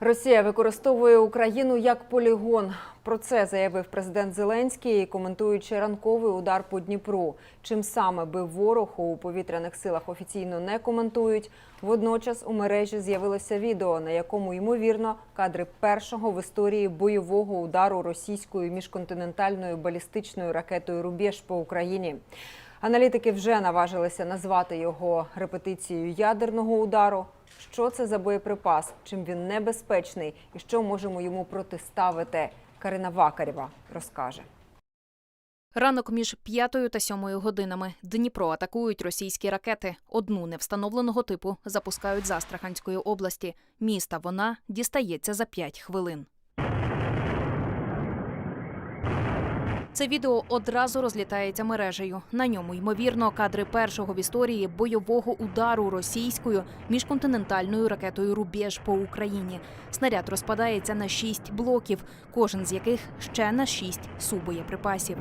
Росія використовує Україну як полігон. Про це заявив президент Зеленський, коментуючи ранковий удар по Дніпру. Чим саме бив ворог у повітряних силах офіційно не коментують. Водночас у мережі з'явилося відео, на якому ймовірно кадри першого в історії бойового удару російською міжконтинентальною балістичною ракетою Рубєж по Україні. Аналітики вже наважилися назвати його репетицією ядерного удару. Що це за боєприпас, чим він небезпечний і що можемо йому протиставити? Карина Вакарєва розкаже. Ранок між п'ятою та сьомою годинами Дніпро атакують російські ракети. Одну невстановленого типу запускають з Астраханської області. Міста вона дістається за п'ять хвилин. Це відео одразу розлітається мережею. На ньому ймовірно кадри першого в історії бойового удару російською міжконтинентальною ракетою Рубєж по Україні. Снаряд розпадається на шість блоків, кожен з яких ще на шість субоєприпасів.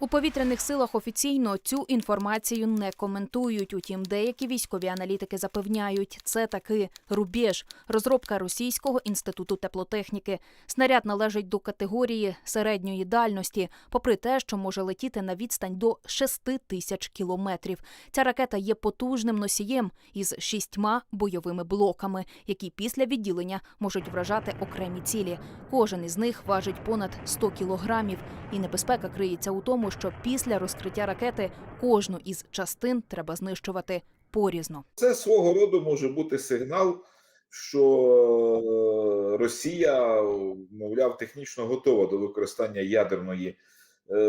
У повітряних силах офіційно цю інформацію не коментують. Утім, деякі військові аналітики запевняють, це таки рубіж, розробка російського інституту теплотехніки. Снаряд належить до категорії середньої дальності, попри те, що може летіти на відстань до 6 тисяч кілометрів. Ця ракета є потужним носієм із шістьма бойовими блоками, які після відділення можуть вражати окремі цілі. Кожен із них важить понад 100 кілограмів, і небезпека криється у тому, що після розкриття ракети кожну із частин треба знищувати порізно. Це свого роду може бути сигнал, що е, Росія, мовляв, технічно готова до використання ядерної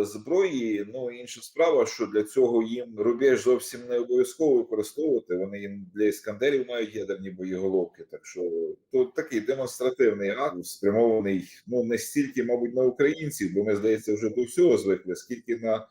зброї. Ну інша справа, що для цього їм рубеж зовсім не обов'язково використовувати. Вони їм для іскандерів мають ядерні боєголовки. Так що то такий демонстративний акт спрямований ну не стільки, мабуть, на українців, бо ми здається вже до всього звикли, скільки на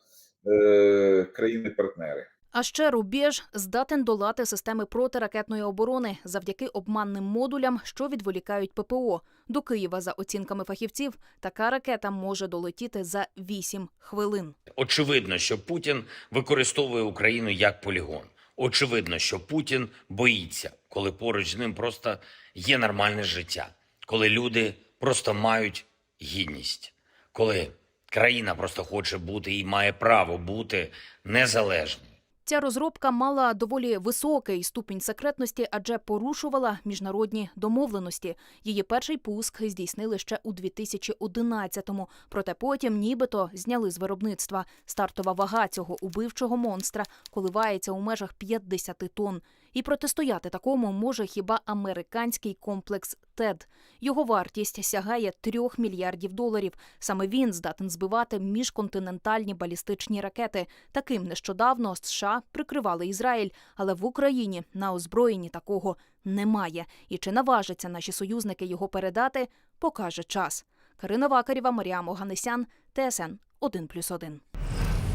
е, країни-партнери. А ще рубіж здатен долати системи протиракетної оборони завдяки обманним модулям, що відволікають ППО. До Києва, за оцінками фахівців, така ракета може долетіти за 8 хвилин. Очевидно, що Путін використовує Україну як полігон. Очевидно, що Путін боїться, коли поруч з ним просто є нормальне життя, коли люди просто мають гідність, коли країна просто хоче бути і має право бути незалежною. Ця розробка мала доволі високий ступінь секретності, адже порушувала міжнародні домовленості. Її перший пуск здійснили ще у 2011-му, проте потім нібито зняли з виробництва. Стартова вага цього убивчого монстра коливається у межах 50 тонн. І протистояти такому може хіба американський комплекс ТЕД. Його вартість сягає 3 мільярдів доларів. Саме він здатен збивати міжконтинентальні балістичні ракети. Таким нещодавно США прикривали Ізраїль, але в Україні на озброєнні такого немає. І чи наважаться наші союзники його передати, покаже час. Карина Вакарєва, Маріам Оганесян, ТСН 1+,1.